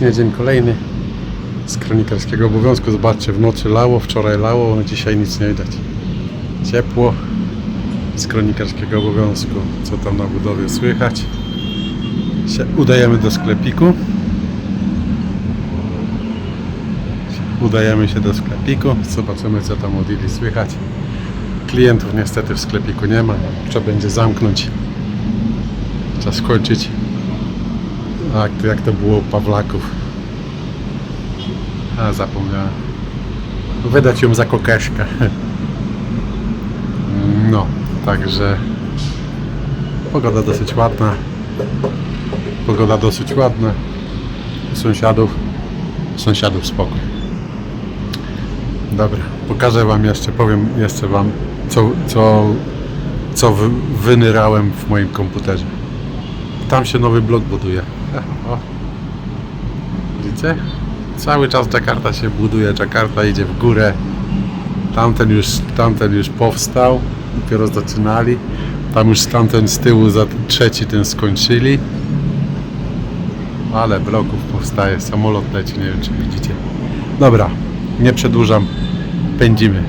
Serdecznie, dzień kolejny z kronikarskiego obowiązku. Zobaczcie, w nocy lało, wczoraj lało, dzisiaj nic nie widać. Ciepło z kronikarskiego obowiązku. Co tam na budowie słychać? Się udajemy do sklepiku. Udajemy się do sklepiku, zobaczymy co tam od Ili słychać. Klientów niestety w sklepiku nie ma, trzeba będzie zamknąć. Trzeba skończyć a jak to, jak to było u Pawlaków? A zapomniałem. Wydać ją za kokeszkę. No, także pogoda dosyć ładna. Pogoda dosyć ładna. Sąsiadów, sąsiadów spokój. Dobra, pokażę Wam jeszcze, powiem jeszcze Wam, co, co, co wy, wynyrałem w moim komputerze. Tam się nowy blok buduje. O. Widzicie? Cały czas Jakarta się buduje, Jakarta idzie w górę. Tamten już, tamten już powstał, dopiero zaczynali. Tam już tamten z tyłu, za trzeci ten skończyli. Ale bloków powstaje, samolot leci, nie wiem czy widzicie. Dobra, nie przedłużam, pędzimy.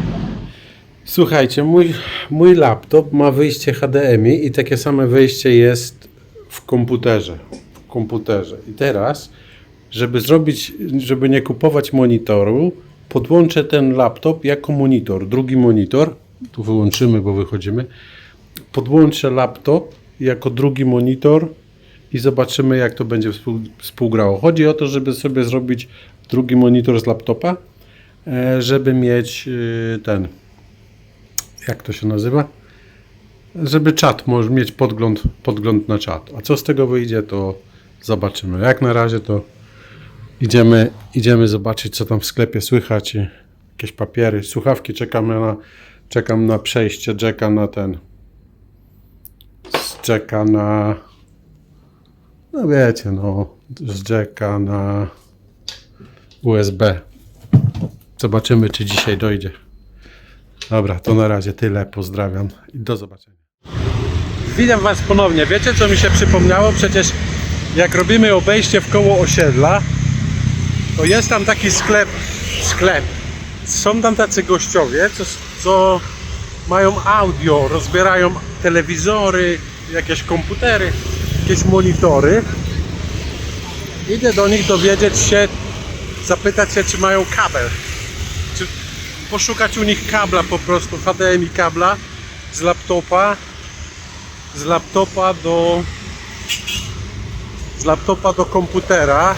Słuchajcie, mój, mój laptop ma wyjście HDMI i takie same wyjście jest w komputerze. W komputerze. I teraz, żeby zrobić, żeby nie kupować monitoru, podłączę ten laptop jako monitor, drugi monitor. Tu wyłączymy, bo wychodzimy. Podłączę laptop jako drugi monitor i zobaczymy, jak to będzie współ, współgrało. Chodzi o to, żeby sobie zrobić drugi monitor z laptopa, e, żeby mieć e, ten, jak to się nazywa? Żeby czat, może mieć podgląd, podgląd na czat. A co z tego wyjdzie, to zobaczymy. Jak na razie to idziemy, idziemy zobaczyć, co tam w sklepie słychać. Jakieś papiery, słuchawki, czekamy na, czekam na przejście Jacka na ten. Z Jacka na. No wiecie, no. Z na USB. Zobaczymy, czy dzisiaj dojdzie. Dobra, to na razie tyle. Pozdrawiam i do zobaczenia. Witam Was ponownie. Wiecie, co mi się przypomniało? Przecież jak robimy obejście w koło osiedla, to jest tam taki sklep, sklep. Są tam tacy gościowie, co, co mają audio, rozbierają telewizory, jakieś komputery, jakieś monitory. Idę do nich dowiedzieć się, zapytać się, czy mają kabel. Czy poszukać u nich kabla po prostu, HDMI kabla z laptopa z laptopa do z laptopa do komputera.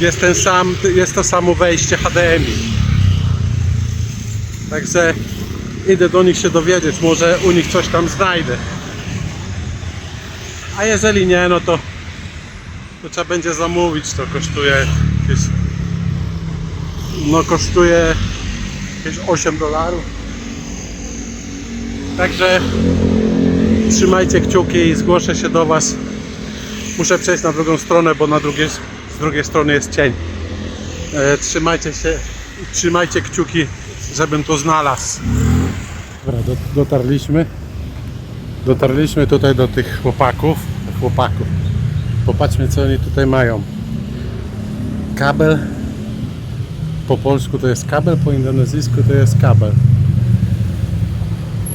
Jest ten sam, jest to samo wejście HDMI także idę do nich się dowiedzieć może u nich coś tam znajdę. A jeżeli nie no to to trzeba będzie zamówić to kosztuje jakieś no kosztuje jakieś 8 dolarów. Także trzymajcie kciuki i zgłoszę się do Was. Muszę przejść na drugą stronę, bo na drugiej, z drugiej strony jest cień. E, trzymajcie się, trzymajcie kciuki, żebym to znalazł. Dobra, do, dotarliśmy. Dotarliśmy tutaj do tych chłopaków. Chłopaków. Popatrzmy, co oni tutaj mają. Kabel. Po polsku to jest kabel, po indonezyjsku to jest kabel.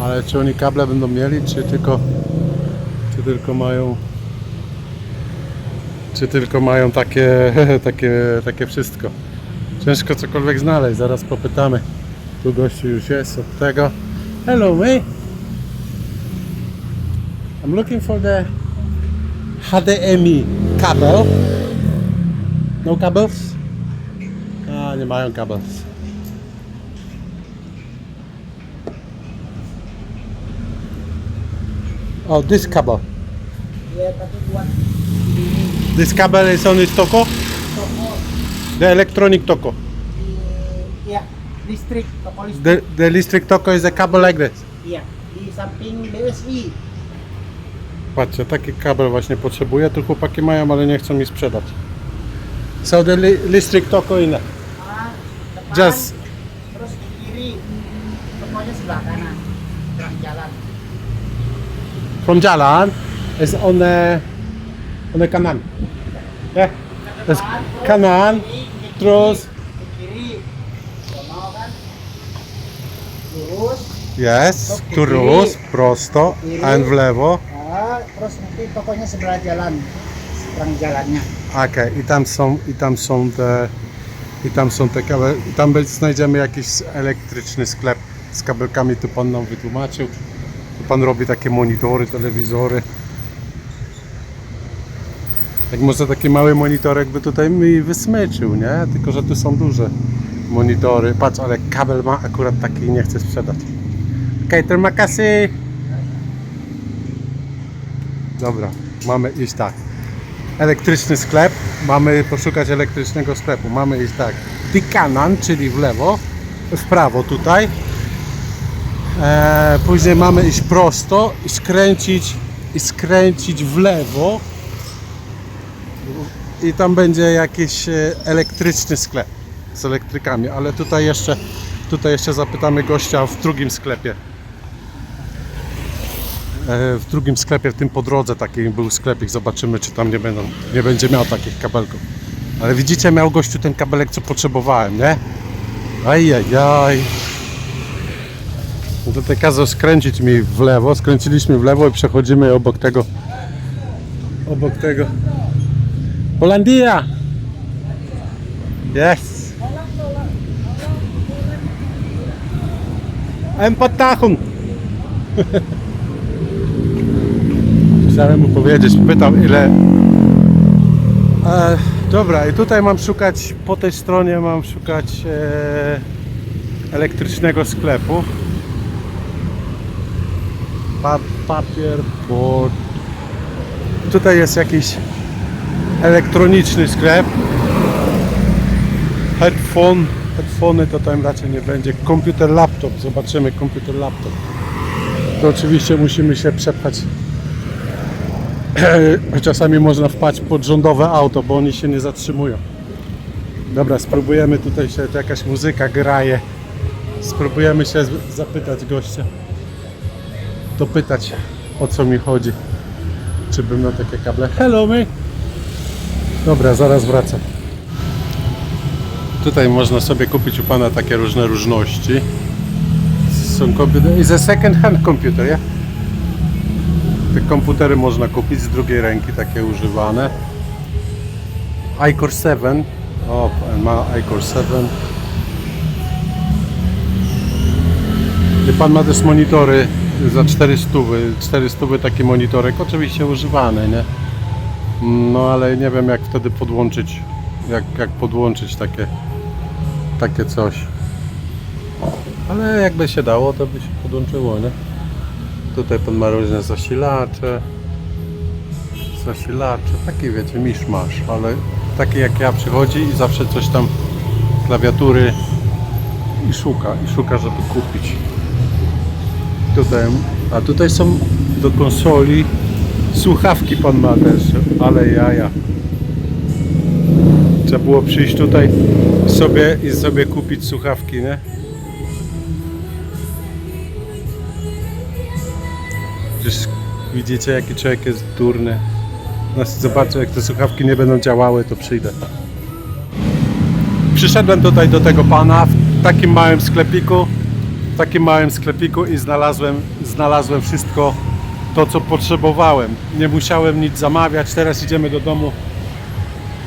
Ale czy oni kable będą mieli, czy tylko czy tylko mają czy tylko mają takie takie, takie wszystko. Ciężko cokolwiek znaleźć, zaraz popytamy. Tu gościu już jest od tego. Hello mate. I'm looking for the HDMI cable. No cables? A, nie mają cables. Oh, this cable. Ya, tapi buat This cable is only toko? toko The electronic toko. di ya listrik toko listrik The, the electric toko is a cable like this. di samping BSI Patrzcie, taki kabel właśnie potrzebuję. Tu chłopaki mają, ale nie chcą mi sprzedać. So the li- electric toko in ah depan just terus di kiri tokonya sebelah kanan jalan from Jalan is on the on the kanan. Yeah. Kiri. Sono kan. Lurus. yes, terus, prosto, and w lewo. Ah, terus nanti pokoknya sebelah jalan. Seberang jalannya. Okej, i tam są, i tam są te, i tam są te kabel, tam znajdziemy jakiś elektryczny sklep z kabelkami, tu pan nam wytłumaczył. Pan robi takie monitory, telewizory. Jak może taki mały monitorek by tutaj mi wysmyczył, nie? Tylko, że tu są duże monitory. Patrz, ale kabel ma akurat taki i nie chce sprzedać. Okej, terima kasih. Dobra, mamy iść tak elektryczny sklep, mamy poszukać elektrycznego sklepu. Mamy iść tak, di kanan, czyli w lewo, w prawo tutaj. E, później mamy iść prosto i skręcić i skręcić w lewo. I tam będzie jakiś e, elektryczny sklep z elektrykami, ale tutaj jeszcze tutaj jeszcze zapytamy gościa w drugim sklepie. E, w drugim sklepie, w tym po drodze taki był sklepik, zobaczymy czy tam nie, będą, nie będzie miał takich kabelków. Ale widzicie, miał gościu ten kabelek, co potrzebowałem, nie? Ajajaj. No Tutaj kazał skręcić mi w lewo, skręciliśmy w lewo i przechodzimy obok tego obok tego Holandia! Yes! Empat tahun! Chciałem mu powiedzieć, pytał ile. E, dobra, i tutaj mam szukać, po tej stronie mam szukać e, elektrycznego sklepu. Papier, po. Tutaj jest jakiś elektroniczny sklep. Headphone, headphony to tam raczej nie będzie. Komputer, laptop, zobaczymy komputer, laptop. To oczywiście musimy się przepchać czasami można wpaść pod rządowe auto, bo oni się nie zatrzymują. Dobra, spróbujemy tutaj się, to jakaś muzyka graje. Spróbujemy się zapytać gościa. Dopytać o co mi chodzi. Czy bym miał takie kable. Hello me! Dobra, zaraz wracam. Tutaj można sobie kupić u Pana takie różne różności. Są komputery. Is a second hand computer, yeah? Te komputery można kupić z drugiej ręki, takie używane. iCore 7. O, ma iCore 7. I pan ma też monitory za 400. 400 taki monitorek, oczywiście używany, nie? No ale nie wiem jak wtedy podłączyć, jak, jak podłączyć takie, takie coś. Ale jakby się dało, to by się podłączyło, nie? Tutaj pan ma różne zasilacze. Zasilacze, taki wiecie, miszmasz, ale taki jak ja przychodzi i zawsze coś tam klawiatury i szuka, i szuka, żeby kupić. Tutaj, a tutaj są do konsoli słuchawki pan ma też, ale jaja. Trzeba było przyjść tutaj sobie i sobie kupić słuchawki, nie? Przecież widzicie jaki człowiek jest durny. No, zobaczę jak te słuchawki nie będą działały, to przyjdę. Przyszedłem tutaj do tego pana w takim małym sklepiku. W takim małym sklepiku i znalazłem, znalazłem wszystko to co potrzebowałem. Nie musiałem nic zamawiać. Teraz idziemy do domu.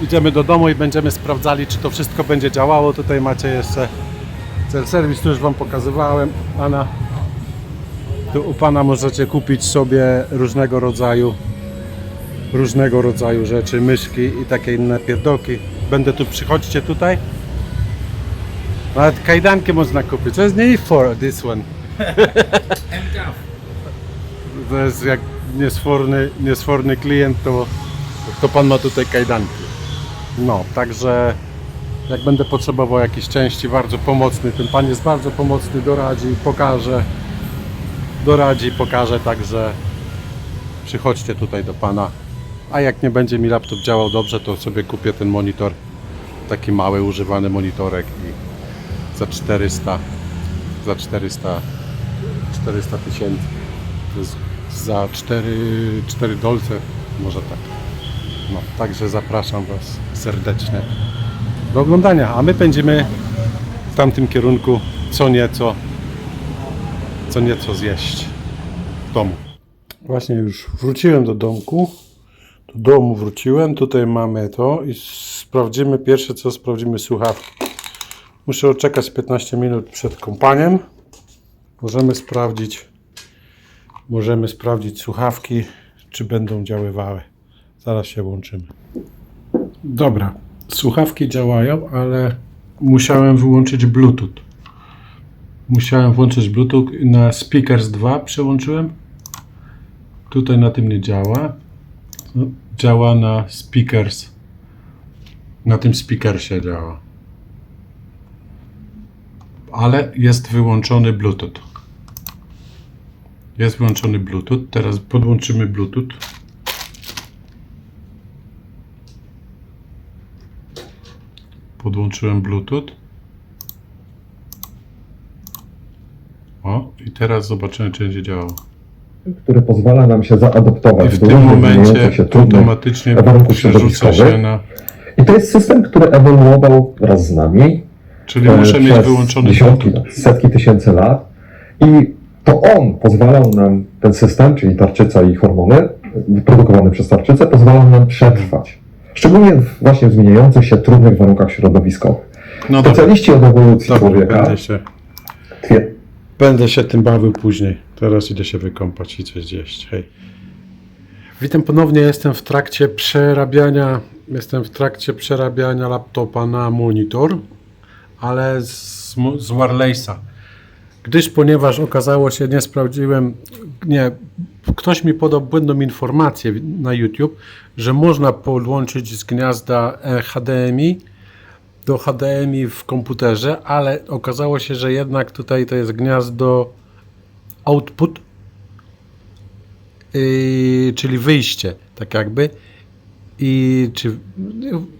Idziemy do domu i będziemy sprawdzali czy to wszystko będzie działało. Tutaj macie jeszcze cel serwis, tu już wam pokazywałem. Pana tu u Pana możecie kupić sobie różnego rodzaju różnego rodzaju rzeczy, myszki i takie inne pierdoki. Będę tu, przychodźcie tutaj. Nawet kajdanki można kupić. To jest nie for this one. To jest jak niesforny, niesforny klient, to, to Pan ma tutaj kajdanki. No, także jak będę potrzebował jakiejś części, bardzo pomocny, ten Pan jest bardzo pomocny, doradzi, pokaże doradzi, pokaże, także przychodźcie tutaj do Pana. A jak nie będzie mi laptop działał dobrze, to sobie kupię ten monitor, taki mały, używany monitorek i za 400, za 400, 400 tysięcy, za 4, 4 dolce, może tak. No, także zapraszam Was serdecznie do oglądania, a my pędzimy w tamtym kierunku co nieco, co nieco zjeść w domu. Właśnie już wróciłem do domku. Do domu wróciłem. Tutaj mamy to i sprawdzimy pierwsze co sprawdzimy słuchawki. Muszę odczekać 15 minut przed kąpaniem. Możemy sprawdzić możemy sprawdzić słuchawki czy będą działały. Zaraz się łączymy. Dobra, słuchawki działają, ale musiałem wyłączyć Bluetooth. Musiałem włączyć Bluetooth na Speakers 2 przełączyłem. Tutaj na tym nie działa. No, Działa na Speakers. Na tym Speakersie działa. Ale jest wyłączony Bluetooth. Jest wyłączony Bluetooth. Teraz podłączymy Bluetooth. Podłączyłem Bluetooth. O, i teraz zobaczymy, czy będzie działało. który pozwala nam się I zaadoptować w do tym momencie się automatycznie warunków przerzuca się na. I to jest system, który ewoluował wraz z nami Czyli e, muszę mieć wyłączony dziesiątki, setki tysięcy lat. I to on pozwalał nam, ten system, czyli tarczyca i hormony wyprodukowane przez tarczycę, pozwalał nam przetrwać. Szczególnie w właśnie w zmieniających się trudnych warunkach środowiskowych. No Specjaliści od ewolucji dobra człowieka będę, się, twier- będę się tym bawił później. Teraz idę się wykąpać i coś zjeść. Hej. Witam ponownie, jestem w trakcie przerabiania, jestem w trakcie przerabiania laptopa na monitor, ale z, z Warleysa. Gdyż, ponieważ okazało się, nie sprawdziłem, nie, ktoś mi podał błędną informację na YouTube, że można podłączyć z gniazda e, HDMI do HDMI w komputerze, ale okazało się, że jednak tutaj to jest gniazdo output, yy, czyli wyjście, tak jakby. I czy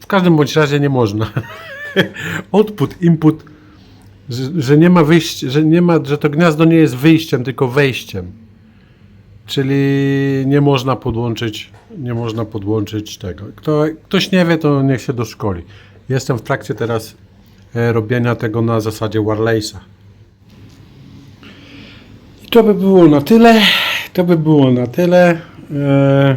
w każdym bądź razie nie można. output, input, że, że nie ma wyjścia, że nie ma, że to gniazdo nie jest wyjściem, tylko wejściem. Czyli nie można podłączyć, nie można podłączyć tego. Kto, ktoś nie wie, to niech się doszkoli. Jestem w trakcie teraz e, robienia tego na zasadzie Warleysa. I to by było na tyle. To by było na tyle. E,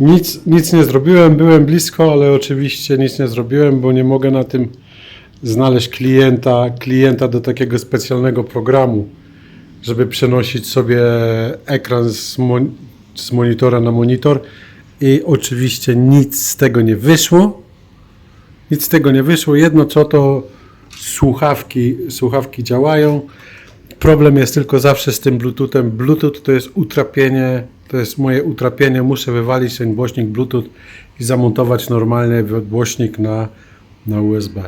nic, nic nie zrobiłem, byłem blisko, ale oczywiście nic nie zrobiłem, bo nie mogę na tym znaleźć klienta, klienta do takiego specjalnego programu, żeby przenosić sobie ekran z, mon- z monitora na monitor. I oczywiście nic z tego nie wyszło. Nic z tego nie wyszło. Jedno co to słuchawki, słuchawki działają. Problem jest tylko zawsze z tym Bluetoothem. Bluetooth to jest utrapienie, to jest moje utrapienie. Muszę wywalić ten głośnik Bluetooth i zamontować normalny głośnik na, na USB.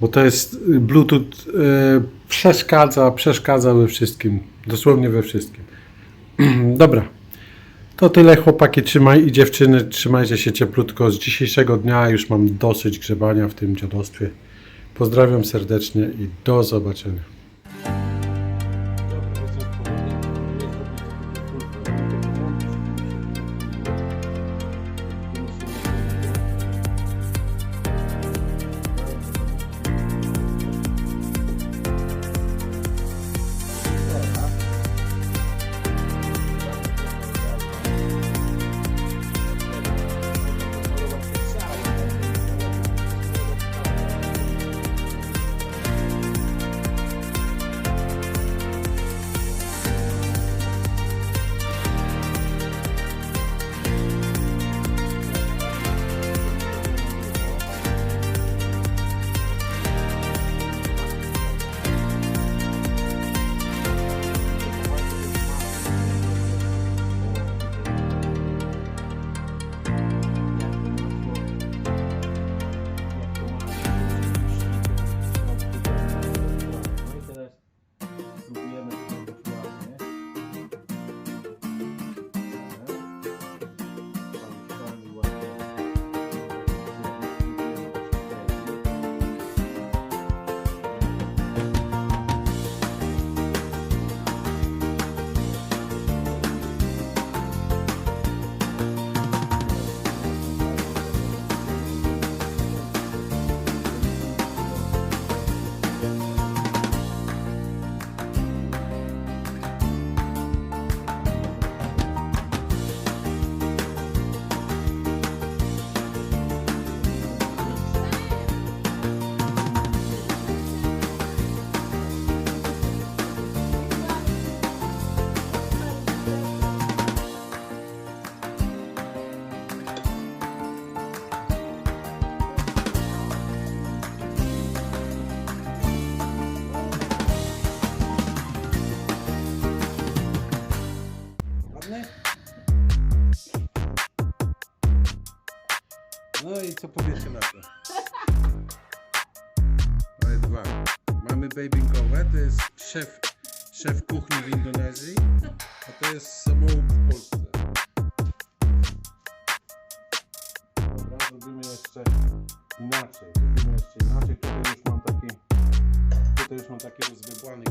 Bo to jest y, Bluetooth e, przeszkadza, przeszkadza we wszystkim. Dosłownie we wszystkim. Dobra. To tyle chłopaki trzymaj i dziewczyny, trzymajcie się cieplutko. Z dzisiejszego dnia już mam dosyć grzebania w tym dziadostwie. Pozdrawiam serdecznie i do zobaczenia. Babingowe, to jest szef, szef kuchni w Indonezji, a to jest samouk w Polsce. Dobra, zrobimy jeszcze inaczej. Zrobimy jeszcze inaczej. Tutaj już mam taki, tutaj już mam taki rozbebłany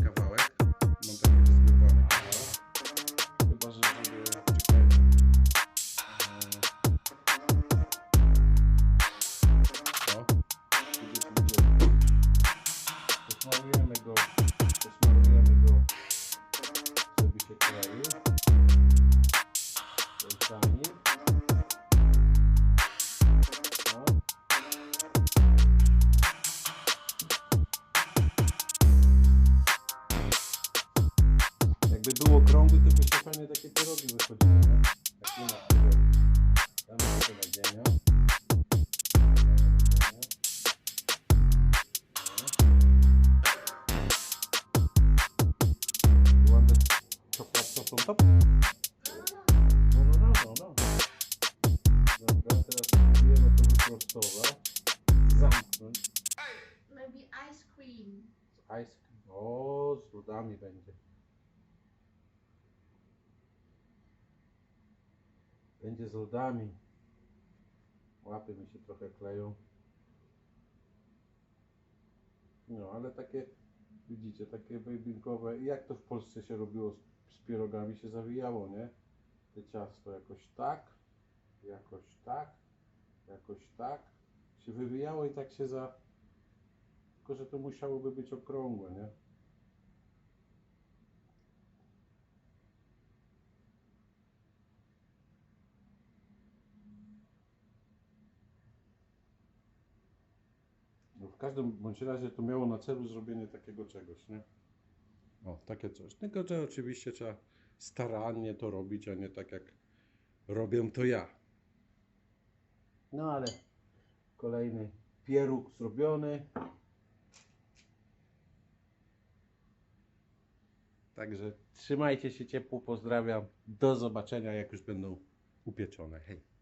było krągły, to by się fajnie takie pierogi wychodziły, nie? Jak nie ma tego. Nadzienia. Chocolate sauce on top? No, no, no, no, no. Dobra, teraz spróbujemy to wyprostować. Zamknąć. Maybe ice cream. Ice cream. O, z lodami będzie. Będzie z lodami. Łapy mi się trochę kleją. No, ale takie, widzicie, takie babinkowe. I jak to w Polsce się robiło z, z pierogami, się zawijało, nie? Te ciasto jakoś tak, jakoś tak, jakoś tak. Się wywijało i tak się za... Tylko, że to musiałoby być okrągłe, nie? Każdym bądź razie to miało na celu zrobienie takiego czegoś, nie? O, takie coś. Tylko, że oczywiście trzeba starannie to robić, a nie tak jak robię to ja. No ale kolejny pieróg zrobiony. Także trzymajcie się ciepło, pozdrawiam. Do zobaczenia, jak już będą upieczone. Hej.